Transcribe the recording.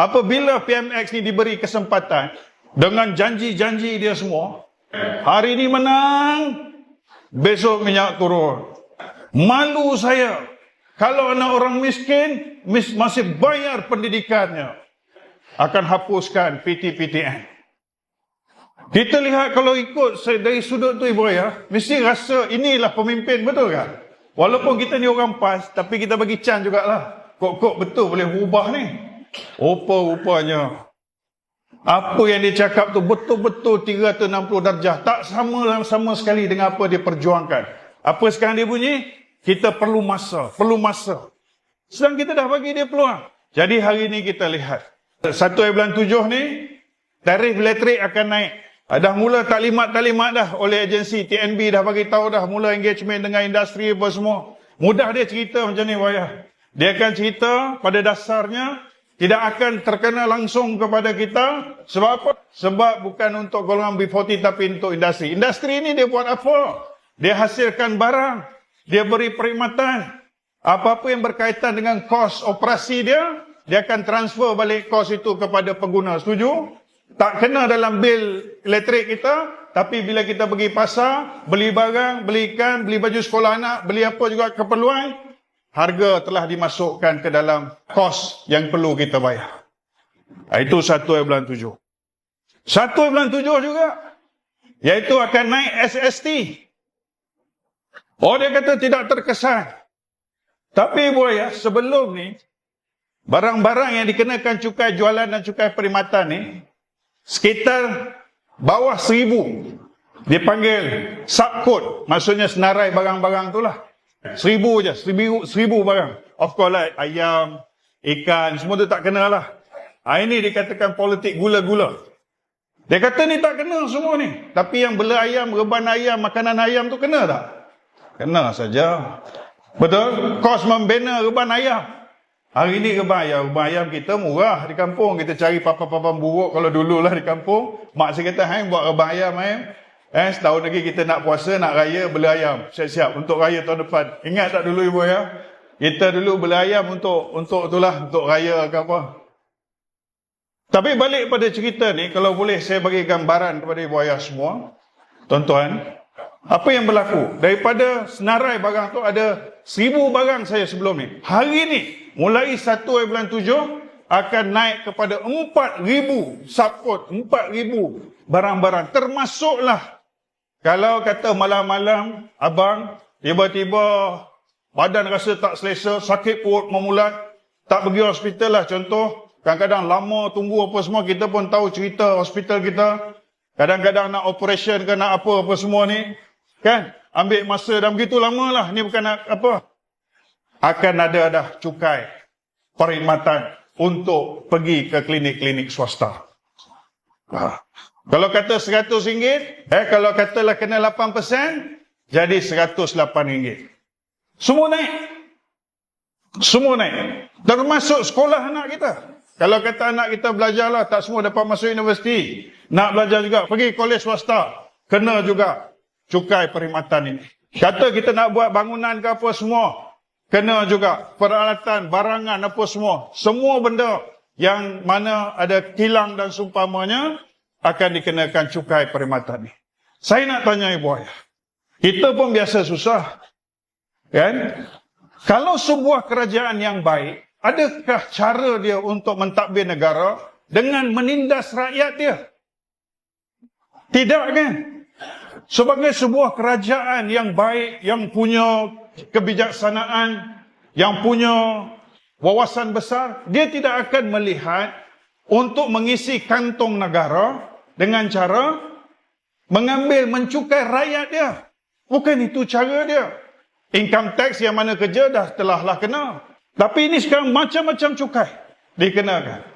Apabila PMX ni diberi kesempatan dengan janji-janji dia semua, hari ini menang, besok minyak turun. Malu saya kalau anak orang miskin mis- masih bayar pendidikannya akan hapuskan PTPTN. Kita lihat kalau ikut dari sudut tu ibu ayah, mesti rasa inilah pemimpin betul kan? Walaupun kita ni orang PAS, tapi kita bagi can jugalah. Kok-kok betul boleh berubah ni. Rupa-rupanya. Apa yang dia cakap tu betul-betul 360 darjah. Tak sama sama sekali dengan apa dia perjuangkan. Apa sekarang dia bunyi? Kita perlu masa. Perlu masa. Sedang kita dah bagi dia peluang. Jadi hari ni kita lihat. Satu bulan tujuh ni, tarif elektrik akan naik. Ah, Dah mula taklimat-taklimat dah oleh agensi TNB dah bagi tahu dah mula engagement dengan industri apa semua. Mudah dia cerita macam ni wayah. Dia akan cerita pada dasarnya tidak akan terkena langsung kepada kita sebab apa? Sebab bukan untuk golongan B40 tapi untuk industri. Industri ini dia buat apa? Dia hasilkan barang, dia beri perkhidmatan. Apa-apa yang berkaitan dengan kos operasi dia, dia akan transfer balik kos itu kepada pengguna. Setuju? Tak kena dalam bil elektrik kita, tapi bila kita pergi pasar, beli barang, beli ikan, beli baju sekolah anak, beli apa juga keperluan, harga telah dimasukkan ke dalam kos yang perlu kita bayar. Ah, Itu satu bulan tujuh. Satu bulan tujuh juga, iaitu akan naik SST. Oh dia kata tidak terkesan. Tapi ibu ayah, sebelum ni, barang-barang yang dikenakan cukai jualan dan cukai perkhidmatan ni, sekitar bawah seribu. Dia panggil subcode, maksudnya senarai barang-barang tu lah. Seribu je, seribu, seribu barang. Of course lah, ayam, ikan, semua tu tak kena lah. Ha, ini dikatakan politik gula-gula. Dia kata ni tak kena semua ni. Tapi yang bela ayam, reban ayam, makanan ayam tu kena tak? Kena saja. Betul? Kos membina reban ayam. Hari ni reban ayam, reban ayam kita murah di kampung. Kita cari papan-papan buruk kalau dulu lah di kampung. Mak saya kata, hai buat reban ayam, hai. Eh, setahun lagi kita nak puasa, nak raya, bela ayam. Siap-siap untuk raya tahun depan. Ingat tak dulu ibu ya? Kita dulu bela ayam untuk untuk itulah, untuk raya ke apa. Tapi balik pada cerita ni, kalau boleh saya bagi gambaran kepada ibu ayah semua. Tuan-tuan, apa yang berlaku? Daripada senarai barang tu ada seribu barang saya sebelum ni. Hari ni, mulai 1 bulan 7, akan naik kepada 4,000 subcode, 4,000 barang-barang. Termasuklah kalau kata malam-malam abang tiba-tiba badan rasa tak selesa, sakit perut memulat, tak pergi hospital lah contoh. Kadang-kadang lama tunggu apa semua, kita pun tahu cerita hospital kita. Kadang-kadang nak operation ke nak apa apa semua ni. Kan? Ambil masa dan begitu lama lah. Ni bukan nak apa. Akan ada dah cukai perkhidmatan untuk pergi ke klinik-klinik swasta. Ha. Kalau kata RM100, eh kalau katalah kena 8%, jadi RM108. Semua naik. Semua naik. Termasuk sekolah anak kita. Kalau kata anak kita belajarlah, tak semua dapat masuk universiti. Nak belajar juga, pergi kolej swasta. Kena juga cukai perkhidmatan ini. Kata kita nak buat bangunan ke apa semua. Kena juga peralatan, barangan apa semua. Semua benda yang mana ada kilang dan sumpamanya akan dikenakan cukai perkhidmatan ini. Saya nak tanya ibu ayah. Kita pun biasa susah. Kan? Kalau sebuah kerajaan yang baik, adakah cara dia untuk mentadbir negara dengan menindas rakyat dia? Tidak kan? Sebagai sebuah kerajaan yang baik, yang punya kebijaksanaan, yang punya wawasan besar, dia tidak akan melihat untuk mengisi kantong negara dengan cara mengambil mencukai rakyat dia. Bukan itu cara dia. Income tax yang mana kerja dah telah lah kena. Tapi ini sekarang macam-macam cukai dikenakan.